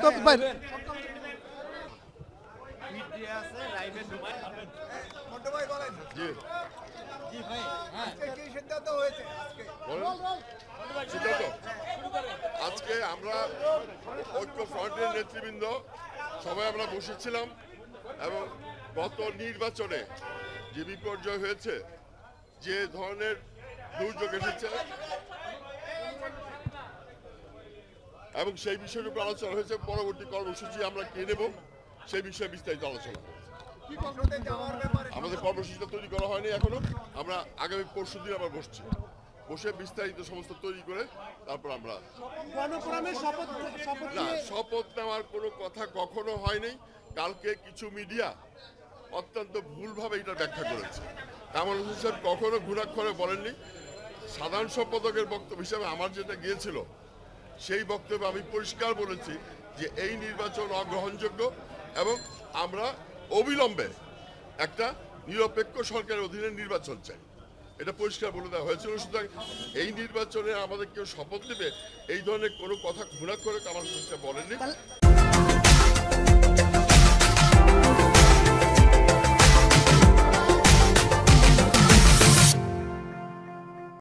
তো আমরা ঐক্য ফ্রন্টের নেতৃবৃন্দ, সবাই আমরা বসেছিলাম এবং গত নির্বাচনে যে বিপর্যয় হয়েছে, যে ধরনের দুর্যোগ এসেছে, এবং সেই বিষয়ের উপর আলোচনা হয়েছে, পরবর্তী কর্মসূচি আমরা কে নেব, সেই বিষয়ে বিস্তারিত আলোচনা। আমাদের কর্মসূচিটা তৈরি করা হয়নি এখনও, আমরা আগামী পরশু দিন আবার বসছি। বসে বিস্তারিত সমস্ত তৈরি করে তারপর আমরা না শপথ নেওয়ার কোনো কথা কখনো হয়নি। কালকে কিছু মিডিয়া অত্যন্ত ভুলভাবে এটা ব্যাখ্যা করেছে। কামাল হোসেন কখনো ঘুরাক্ষরে বলেননি। সাধারণ সম্পাদকের বক্তব্য হিসাবে আমার যেটা গিয়েছিল সেই বক্তব্যে আমি পরিষ্কার বলেছি যে এই নির্বাচন অগ্রহণযোগ্য এবং আমরা অবিলম্বে একটা নিরপেক্ষ সরকারের অধীনে নির্বাচন চাই। এটা পরিষ্কার বলে দেওয়া হয়েছিল। সুতরাং এই নির্বাচনে আমাদের কেউ শপথ নেবে, এই ধরনের কোনো কথা ঘুরা করে কামাল হোসেন বলেননি।